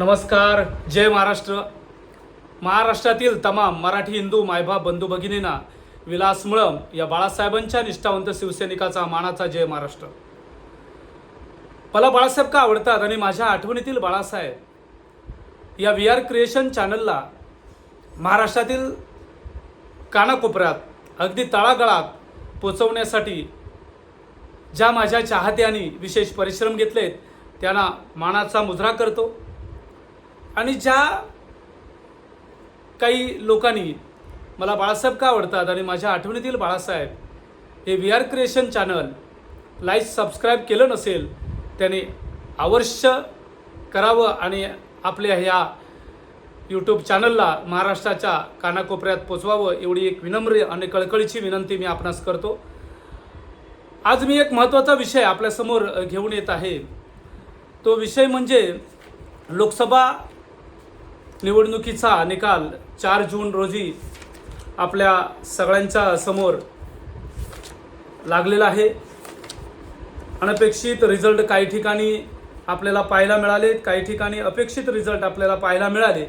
नमस्कार जय महाराष्ट्र. महाराष्ट्रातील तमाम मराठी हिंदू मायबाप बंधू भगिनींना विलास मुळम या बाळासाहेबांच्या निष्ठावंत शिवसैनिकाचा मानाचा जय महाराष्ट्र. मला बाळासाहेब का आवडतात आणि माझ्या आठवणीतील बाळासाहेब? या व्ही आर क्रिएशन चॅनलला महाराष्ट्रातील कानाकोपऱ्यात अगदी तळागळात पोचवण्यासाठी ज्या माझ्या चाहत्यांनी विशेष परिश्रम घेतलेत त्यांना मानाचा मुजरा करतो. आणि ज्या काही लोकांनी मला बाळासाहेब का आवडतात आणि माझ्या आठवणीतील बाळासाहेब हे V R creation channel like subscribe केलं नसेल त्याने अवश्य करावं आणि आपल्या ह्या यूट्यूब चॅनलला महाराष्ट्राच्या कानाकोपऱ्यात पोचवावं एवढी एक विनम्र आणि कळकळीची विनंती मी आपणास करतो. आज मी एक महत्त्वाचा विषय आपल्यासमोर घेऊन येत आहे. तो विषय म्हणजे लोकसभा निवडणुकीचा निकाल चार जून रोजी आपल्या सगळ्यांच्या समोर लागलेला आहे. अनपेक्षित रिझल्ट काही ठिकाणी आपल्याला पाहायला मिळाले काही ठिकाणी अपेक्षित रिझल्ट आपल्याला पाहायला मिळाले.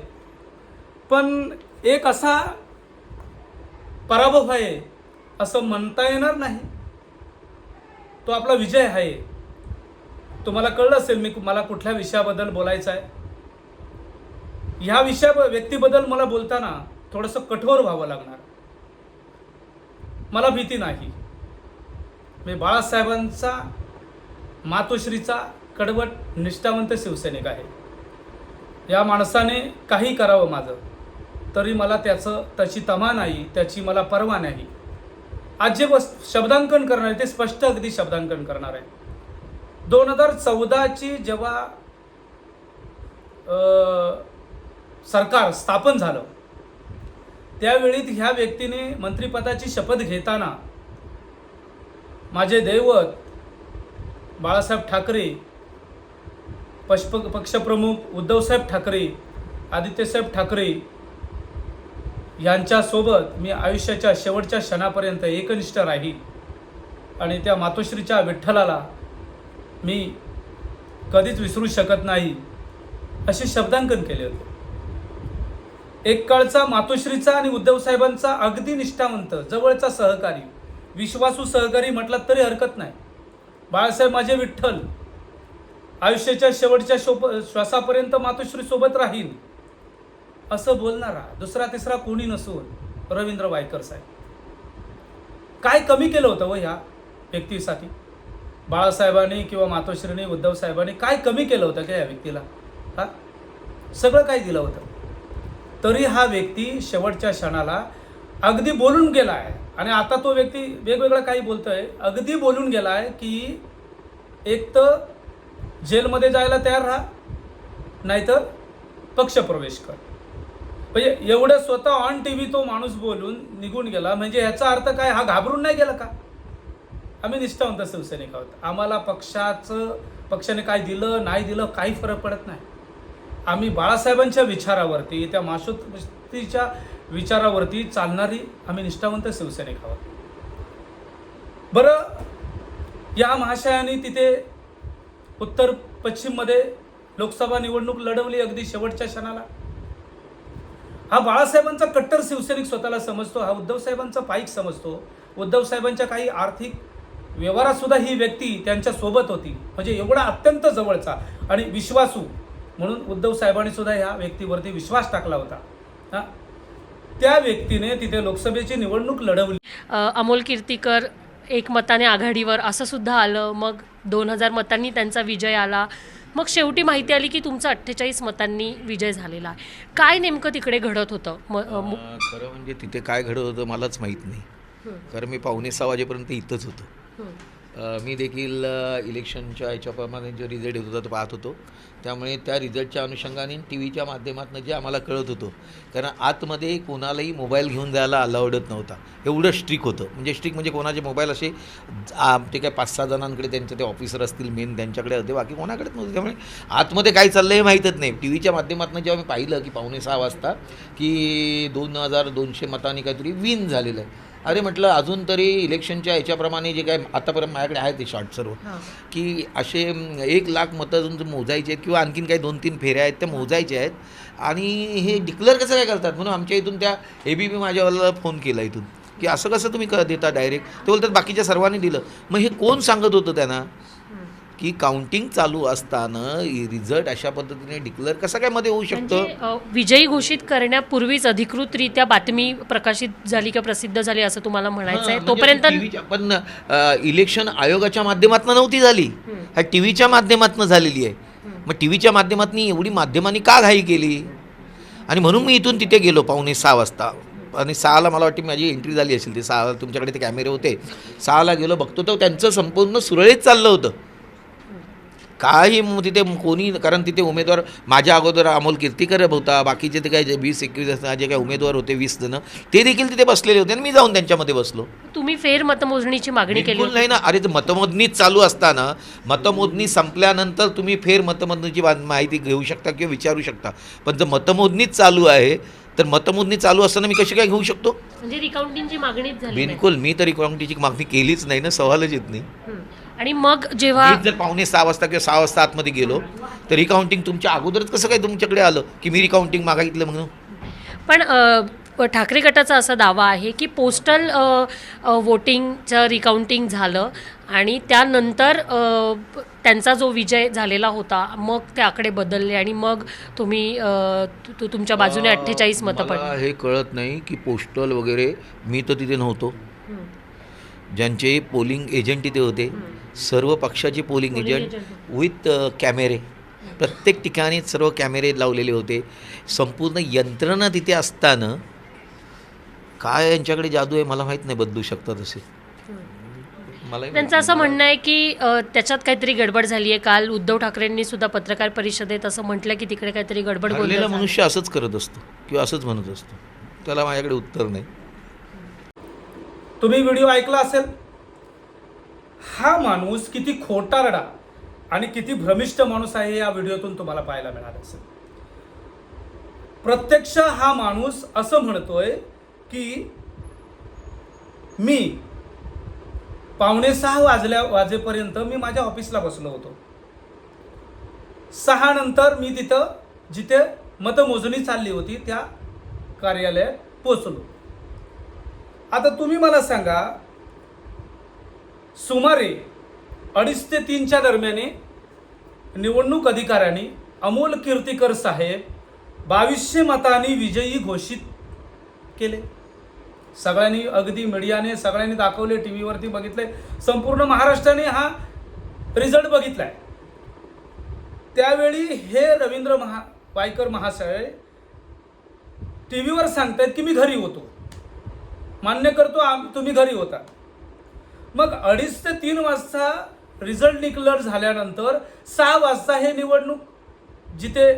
पण एक असा पराभव आहे असं म्हणता येणार नाही. तो आपला विजय आहे. तुम्हाला कळलं असेल मी मला कुठल्या विषयाबद्दल बोलायचं आहे? ह्या विषया व्यक्तीबद्दल मला बोलताना थोडंसं कठोर व्हावं लागणार. मला भीती नाही. मी बाळासाहेबांचा मातोश्रीचा कडवट निष्ठावंत शिवसैनिक आहे. या माणसाने काही करावं माझं. तरी मला त्याचं त्याची तमा नाही त्याची मला पर्वा नाही. आज जे वस् शब्दांकन करणार आहे ते स्पष्ट अगदी शब्दांकन करणार आहे. दोन हजार चौदाची जेव्हा सरकार स्थापन झालं. त्यावेळी ह्या व्यक्तीने मंत्रिपदाची शपथ घेताना माझे दैवत बाळासाहेब ठाकरे पशप पक्षप्रमुख उद्धवसाहेब ठाकरे आदित्यसाहेब ठाकरे यांच्यासोबत मी आयुष्याच्या शेवटच्या क्षणापर्यंत एकनिष्ठ राहील आणि त्या मातोश्रीच्या विठ्ठलाला मी कधीच विसरू शकत नाही असे शब्दांकन केले होते. एक काळचा मातोश्रीचा आणि उद्धव साहेबांचा अगदी निष्ठावंत जवळचा सहकारी. विश्वासू सहकारी म्हटलात तरी हरकत नाही. बाळासाहेब माझे विठ्ठल. आयुष्याच्या शेवटच्या शोप श्वासापर्यंत मातोश्रीसोबत राहील असं बोलणारा दुसरा तिसरा कोणी नसून रवींद्र वायकर साहेब. काय कमी केलं होतं व ह्या व्यक्तीसाठी? बाळासाहेबांनी किंवा मातोश्रीने उद्धव साहेबांनी काय कमी केलं होतं का या व्यक्तीला? हा? सगळं काय दिलं होतं? तरी हा व्यक्ती शेवटच्या क्षणाला अगदी बोलून गेला आहे आणि आता तो व्यक्ती वेगवेगळं काही बोलतो आहे अगदी बोलून गेला आहे की एक तर जेलमध्ये जायला तयार राहा नाहीतर पक्षप्रवेश कर. म्हणजे एवढं स्वतः ऑन टी व्ही तो माणूस बोलून निघून गेला. म्हणजे ह्याचा अर्थ काय? हा घाबरून नाही गेला का? आम्ही निष्ठावंत शिवसैनिक आहोत. आम्हाला पक्षाचं पक्षाने काय दिलं नाही दिलं काही फरक पडत नाही. आम्ही बाळासाहेबांच्या विचारावरती त्या माशुतीच्या विचारावरती चालणारी आम्ही निष्ठावंत शिवसैनिक आहोत. बरं या महाशयाने तिथे उत्तर पश्चिममध्ये लोकसभा निवडणूक लढवली अगदी शेवटच्या क्षणाला. हा बाळासाहेबांचा कट्टर शिवसैनिक स्वतःला समजतो हा उद्धव साहेबांचा पाईक समजतो. उद्धव साहेबांच्या काही आर्थिक व्यवहारातसुद्धा ही व्यक्ती त्यांच्यासोबत होती. म्हणजे एवढा अत्यंत जवळचा आणि विश्वासू म्हणून उद्धव साहेबांनी सुद्धा ह्या व्यक्तीवरती विश्वास टाकला होता. हा? त्या व्यक्तीने तिथे लोकसभेची निवडणूक लढवली. अमोल कीर्तीकर एक मताने आघाडीवर असं सुद्धा आलं. मग दोन हजार मतांनी त्यांचा विजय आला. मग शेवटी माहिती आली की तुमचा अठ्ठेचाळीस मतांनी विजय झालेला आहे. काय नेमकं तिकडे घडत होतं? म, खरं म्हणजे तिथे काय घडत होतं मलाच माहीत नाही. कारण मी पावणे सहा वाजेपर्यंत इथंच होतो. मी देखील इलेक्शनच्या याच्याप्रमाणे जो रिझल्ट येत होता तो पाहत होतो. त्यामुळे त्या रिझल्टच्या अनुषंगाने टी व्हीच्या माध्यमातून जे आम्हाला कळत होतो. कारण आतमध्ये कोणालाही मोबाईल घेऊन जायला अलाउडच नव्हता. एवढं स्ट्रिक होतं. म्हणजे स्ट्रिक म्हणजे कोणाचे मोबाईल असे ते काय पाच सहा जणांकडे त्यांचे ते ऑफिसर असतील मेन त्यांच्याकडे होते. बाकी कोणाकडेच नव्हते. त्यामुळे आतमध्ये काय चाललं हे माहीतच नाही. टी व्हीच्या माध्यमातून जेव्हा मी पाहिलं की पावणे सहा वाजता की दोन हजार दोनशे मतांनी काहीतरी विन झालेलं आहे. अरे म्हटलं अजून तरी इलेक्शनच्या याच्याप्रमाणे जे काय आतापर्यंत माझ्याकडे आहे ते शॉर्ट सर्व. की असे एक लाख मतं अजून मोजायचे आहेत किंवा आणखीन काही दोन तीन फेऱ्या आहेत त्या मोजायच्या आहेत. आणि हे डिक्लेअर कसं काय करतात? म्हणून आमच्या इथून त्या ए बी पी माझ्यावाला फोन केला इथून. की असं कसं तुम्ही क देता डायरेक्ट ते बोलतात बाकीच्या सर्वांनी दिलं. मग हे कोण सांगत होतं त्यांना? की काउंटिंग चालू असताना रिझल्ट अशा पद्धतीने डिक्लेअर कसं काय मध्ये होऊ म्हणजे शकतं अ, विजयी घोषित करण्यापूर्वीच अधिकृतरित्या बातमी प्रकाशित झाली किंवा प्रसिद्ध झाली असं तुम्हाला म्हणायचं आहे? म्हणजे तोपर्यंत पण इलेक्शन आयोगाच्या माध्यमातून नव्हती झाली. हा टी व्हीच्या माध्यमातून झालेली आहे. मग टी व्हीच्या माध्यमातून एवढी माध्यमांनी का घाई केली? आणि म्हणून मी इथून तिथे गेलो पावणे सहा वाजता. आणि सहाला मला वाटते माझी एंट्री झाली असेल ते. सहा तुमच्याकडे ते कॅमेरे होते. सहाला गेलो बघतो तर त्यांचं संपूर्ण सुरळीत चाललं होतं. काही तिथे कोणी कारण तिथे उमेदवार माझ्या अगोदर अमोल कीर्तीकर होता बाकीचे ते काय वीस एकवीस जे काही उमेदवार होते वीस जण ते देखील तिथे बसलेले होते आणि मी जाऊन त्यांच्यामध्ये बसलो. तुम्ही फेर मतमोजणीची मागणी केली नाही ना. अरे ते मतमोजणीच चालू असताना मतमोजणी संपल्यानंतर तुम्ही फेर मतमोजणीची माहिती घेऊ शकता किंवा विचारू शकता. पण जर मतमोजणीच चालू आहे तर मतमोजणी चालू असताना मी कशी काय घेऊ शकतो? म्हणजे रिकाउंटिंगची मागणीच झाली नाही. बिलकुल. मी तरी क्वांटिटीची मागणी केलीच नाही ना. सवालच येत नाही. आणि मग जेव्हा मी जर पावणे सहा वाजता किंवा सहा वाजता आतमध्ये गेलो तर रिकाउंटिंग तुमच्या अगोदरच कसं काय तुमच्याकडे आलं? की मी रिकाउंटिंग मागितलं म्हणून? पण अ, ठाकरे गटाचा असा दावा आहे की पोस्टल अ, अ, वोटिंगचं रिकाउंटिंग झालं आणि त्यानंतर अ, त्यांचा जो विजय झालेला होता मग ते आकडे बदलले आणि मग तुम्ही अ, तु- तु- तुमच्या बाजूने अठ्ठेचाळीस मतं मला पडली. हे कळत नाही की पोस्टल वगैरे मी तर तिथे नव्हतो. ज्यांचे पोलिंग एजंट तिथे होते सर्व पक्षाचे पोलिंग एजंट विथ कॅमेरे प्रत्येक ठिकाणी सर्व कॅमेरे लावलेले होते. संपूर्ण यंत्रणा तिथे असताना काय यांच्याकडे जादू आहे मला माहीत नाही बदलू शकतात असे. मला त्यांचं असं म्हणणं आहे की त्याच्यात काहीतरी गडबड झाली आहे काल उद्धव ठाकरेंनी सुद्धा पत्रकार परिषदेत असं म्हटलं की तिकडे काहीतरी गडबड झाला. मनुष्य असंच करत असतो किंवा असंच म्हणत असतो. त्याला माझ्याकडे उत्तर नाही. तुम्ही व्हिडिओ ऐकला असेल हा माणूस किती खोटारडा आणि किती भ्रमिष्ट माणूस आहे या व्हिडिओतून तुम्हाला पाहायला मिळालं असेल प्रत्यक्ष हा माणूस असं म्हणतोय की मी पावणे सहा वाजल्या वाजेपर्यंत मी माझ्या ऑफिसला बसलो होतो. सहा नंतर मी तिथं जिथे मतमोजणी चालली होती त्या कार्यालयात पोचलो आता तुम्ही मला सांगा सुमारे अडीच ते तीनच्या दरम्याने निवडणूक अधिकाऱ्यांनी अमोल कीर्तीकर साहेब बावीसशे मतांनी विजयी घोषित केले. सगळ्यांनी अगदी मीडियाने सगळ्यांनी दाखवले टी व्हीवरती बघितले. संपूर्ण महाराष्ट्राने हा रिझल्ट बघितला आहे त्यावेळी हे रवींद्र महा वायकर महाशय टी व्हीवर सांगतायत की मी घरी होतो. मान्य करतो आम तुम्ही घरी होता. मग अडीच ते तीन वाजता रिझल्ट डिक्लेअर झाल्यानंतर सहा वाजता हे निवडणूक जिथे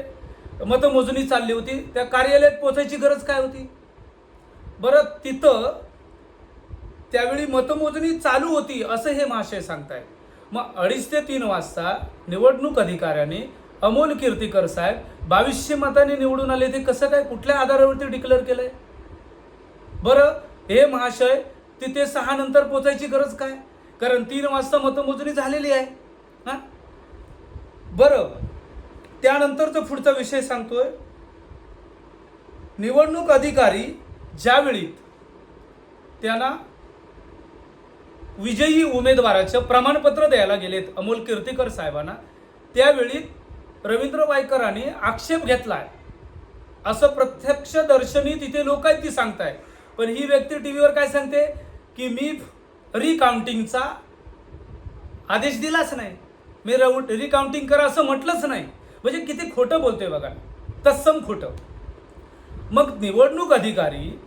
मतमोजणी चालली होती त्या कार्यालयात पोचायची गरज काय होती? बरं तिथं त्यावेळी मतमोजणी चालू होती असं हे महाशय सांगतायत. मग अडीच ते तीन वाजता निवडणूक अधिकाऱ्याने अमोल कीर्तीकर साहेब बावीसशे मताने निवडून आले ते कसं काय कुठल्या आधारावरती डिक्लेअर केलंय? बरं हे महाशय तिथे सहा नंतर पोचायची गरज काय? कारण तीन वाजता मतमोजणी झालेली आहे. हा? बरं. त्यानंतरचा पुढचा विषय सांगतोय. निवडणूक अधिकारी ज्यावेळी त्यांना विजयी उमेदवाराचं प्रमाणपत्र द्यायला गेलेत अमोल कीर्तीकर साहेबांना त्यावेळी रवींद्र वायकरांनी आक्षेप घेतलाय. असं प्रत्यक्षदर्शनी तिथे लोक आहेत ती सांगताय पण ही व्यक्ती टी व्हीवर काय सांगते? की मी रिकाउंटिंगचा आदेश दिलाच नाही. मी रिकाउंटिंग करा असं म्हटलंच नाही. म्हणजे किती खोटं बोलतोय बघा. तत्सम खोटं. मग निवडणूक अधिकारी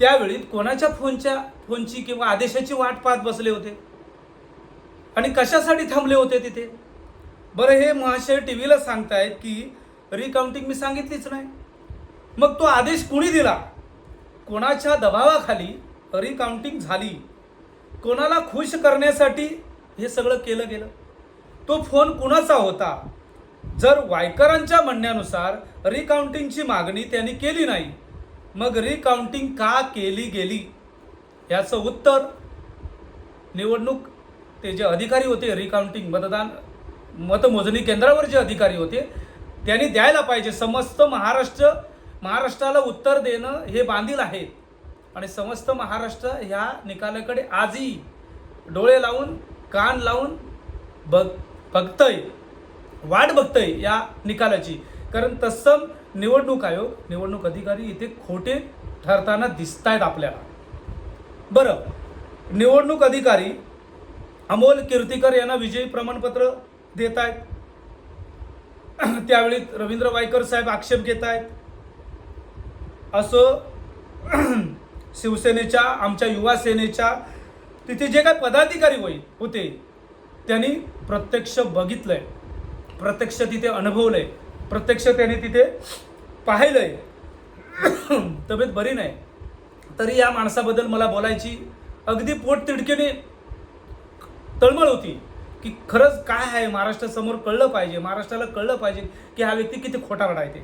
त्यावेळी कोणाच्या फोनच्या फोनची किंवा आदेशाची वाट पाहत बसले होते? आणि कशासाठी थांबले होते तिथे? बरं हे महाशय टी व्हीला सांगतायत की रिकाउंटिंग मी सांगितलीच नाही. मग तो आदेश कुणी दिला? कोणाच्या दबावाखाली रिकाउंटिंग झाली. कोणाला खुश करण्यासाठी हे सगळं केलं गेलं. तो फोन कुणाचा होता? जर वायकरांच्या म्हणण्यानुसार रिकाउंटिंगची मागणी त्यांनी केली नाही मग रिकाउंटिंग का केली गेली? याचं उत्तर निवडणूक ते जे अधिकारी होते रिकाउंटिंग मतदान मतमोजणी केंद्रावर जे अधिकारी होते त्यांनी द्यायला पाहिजे. समस्त महाराष्ट्र महाराष्ट्राला उत्तर देणं हे बांधील आहे. आणि समस्त महाराष्ट्र ह्या निकालाकडे आजही डोळे लावून कान लावून बघ बघतय. वाट बघतय या निकालाची. कारण तत्सम निवडणूक आयोग निवडणूक अधिकारी इथे खोटे ठरताना दिसत आहेत आपल्याला. बरं निवडणूक अधिकारी अमोल कीर्तीकर यांना विजयी प्रमाणपत्र देत आहेत त्यावेळी रवींद्र वायकर साहेब आक्षेप घेत आहेत असं शिवसेनेच्या आमच्या युवा सेनेच्या तिथे जे काही पदाधिकारी होई होते त्यांनी प्रत्यक्ष बघितलंय. प्रत्यक्ष तिथे अनुभवलंय. प्रत्यक्ष त्यांनी तिथे पाहिलंय. तब्येत बरी नाही. तरी या माणसाबद्दल मला बोलायची अगदी पोट तिडकीने तळमळ होती की खरंच काय आहे? महाराष्ट्रासमोर कळलं पाहिजे. महाराष्ट्राला कळलं पाहिजे की हा व्यक्ती किती खोटारडा आहे. ते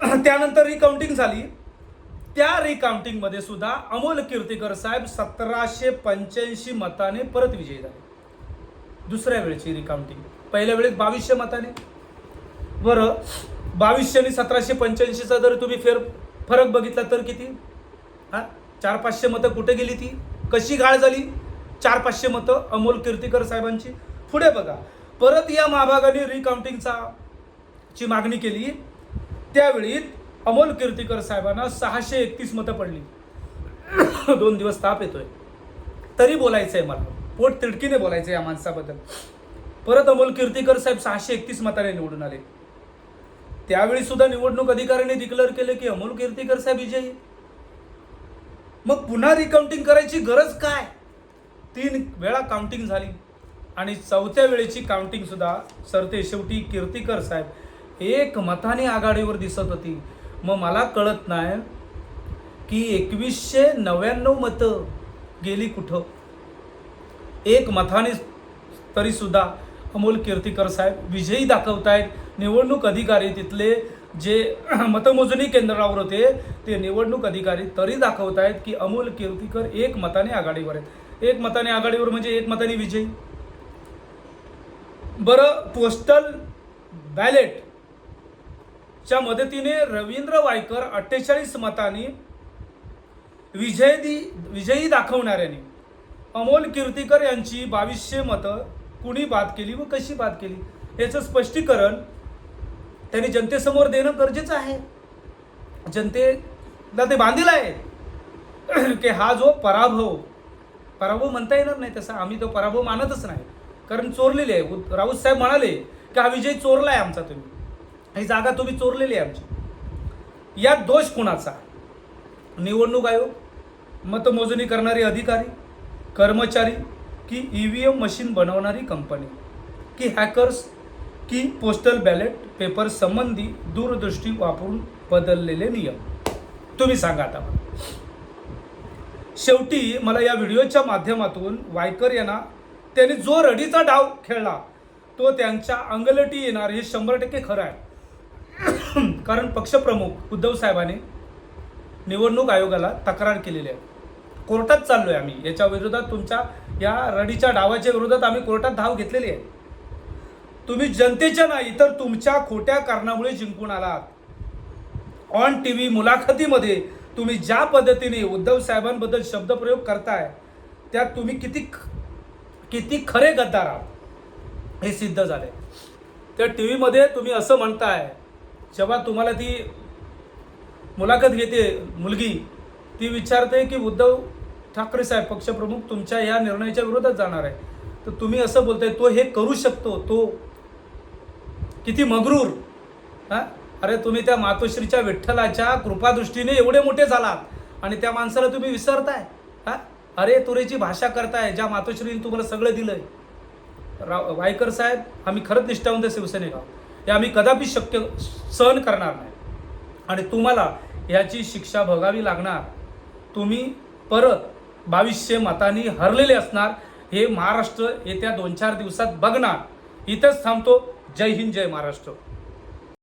त्यानंतर काउंटिंग झाली. त्या रिकाउंटिंगमध्ये सुद्धा अमोल कीर्तीकर साहेब सतराशे पंच्याऐंशी मताने परत विजयी झाले. दुसऱ्या वेळेची रिकाउंटिंग पहिल्या वेळेत बावीसशे मताने. बरं बावीसशे आणि सतराशे पंच्याऐंशीचा जर तुम्ही फेर फरक बघितला तर किती? हा? चार पाचशे मतं कुठे गेली ती? कशी गाळ झाली? चार पाचशे मतं अमोल कीर्तीकर साहेबांची. पुढे बघा. परत या महाभागाने रिकाउंटिंगचा ची मागणी केली. त्यावेळी अमोल कीर्तीकर साहेबांना सहाशे एकतीस मतं पडली. दोन दिवस ताप येतोय. तरी बोलायचं आहे मला. पोट तिडकीने बोलायचं आहे या माणसाबद्दल. परत अमोल कीर्तीकर साहेब सहाशे एकतीस मताने निवडून आले. त्यावेळी सुद्धा निवडणूक अधिकाऱ्यांनी डिक्लेअर केले की अमोल कीर्तीकर साहेब विजयी. मग पुन्हा रिकाउंटिंग करायची गरज काय? तीन वेळा काउंटिंग झाली. आणि चौथ्या वेळेची काउंटिंग सुद्धा सरते शेवटी कीर्तीकर साहेब एक मताने आघाडीवर दिसत होती. मग मला कळत नाही की एकवीसशे नव्याण्णव मतं गेली कुठं? एक मताने तरीसुद्धा अमोल कीर्तीकर साहेब विजयी दाखवतायत. निवडणूक अधिकारी तिथले जे मतमोजणी केंद्रावर होते ते निवडणूक अधिकारी तरी दाखवत आहेत की अमोल कीर्तीकर एक मताने आघाडीवर आहेत. एक मताने आघाडीवर म्हणजे एक मताने विजयी. बरं पोस्टल बॅलेट च्या मदतीने रवींद्र वायकर अठ्ठेचाळीस मतांनी विजयी विजयी दाखवणाऱ्याने अमोल कीर्तीकर यांची बावीसशे मतं कुणी बाद केली व कशी बाद केली याचं स्पष्टीकरण त्यांनी जनतेसमोर देणं गरजेचं आहे. जनतेला ते बांधील आहे की हा जो पराभव पराभव म्हणता येणार नाही तसा आम्ही तो पराभव मानतच नाही. कारण चोरलेले आहे राऊत साहेब म्हणाले की हा विजय चोरला आहे आमचा तुम्ही. ही जागा तुम्ही चोरलेली आहे आमची. यात दोष कुणाचा? निवडणूक आयोग मतमोजणी करणारे अधिकारी कर्मचारी की ई व्ही एम मशीन बनवणारी कंपनी की हॅकर्स की पोस्टल बॅलेट पेपर संबंधी दूरदृष्टी वापरून बदललेले नियम? तुम्ही सांगा आता शेवटी मला या व्हिडिओच्या माध्यमातून वायकर यांना त्यांनी जो रडीचा डाव खेळला तो त्यांच्या अंगलटी येणार हे शंभर टक्के खरं आहे. कारण पक्षप्रमुख उद्धव साहेबांनी निवडणूक आयोगाला तक्रार केलेली आहे. कोर्टात चाललो आहे आम्ही. याच्या विरोधात तुमच्या या रडीच्या डावाच्या विरोधात आम्ही कोर्टात धाव घेतलेली आहे. तुम्ही जनतेच्या नाही तर तुमच्या खोट्या कारणामुळे जिंकून आलात. ऑन टी व्ही मुलाखतीमध्ये तुम्ही ज्या पद्धतीने उद्धव साहेबांबद्दल शब्दप्रयोग करताय त्यात तुम्ही किती किती खरे गद्दार आहात हे सिद्ध झाले त्या टी व्हीमध्ये तुम्ही असं म्हणताय जेव्हा तुम्हाला ती मुलाखत घेते मुलगी ती विचारते की उद्धव ठाकरे साहेब पक्षप्रमुख तुमच्या या निर्णयाच्या विरोधात जाणार आहे. तर तुम्ही असं बोलताय तो हे करू शकतो तो किती मगरूर. हा? अरे तुम्ही त्या मातोश्रीच्या विठ्ठलाच्या कृपादृष्टीने एवढे मोठे झालात आणि त्या माणसाला तुम्ही विसरताय. हा? अरे तुरेची भाषा करताय ज्या मातोश्रीने तुम्हाला सगळं दिलंय. रा वायकर साहेब आम्ही खरंच निष्ठावंत आहोत. हे आम्ही कदापि शक्य सहन करणार नाही. आणि तुम्हाला याची शिक्षा भोगावी लागणार. तुम्ही परत बावीसशे मतांनी हरलेले असणार. हे महाराष्ट्र येत्या दोन चार दिवसात बघणार. इथंच थांबतो. जय हिंद जय महाराष्ट्र.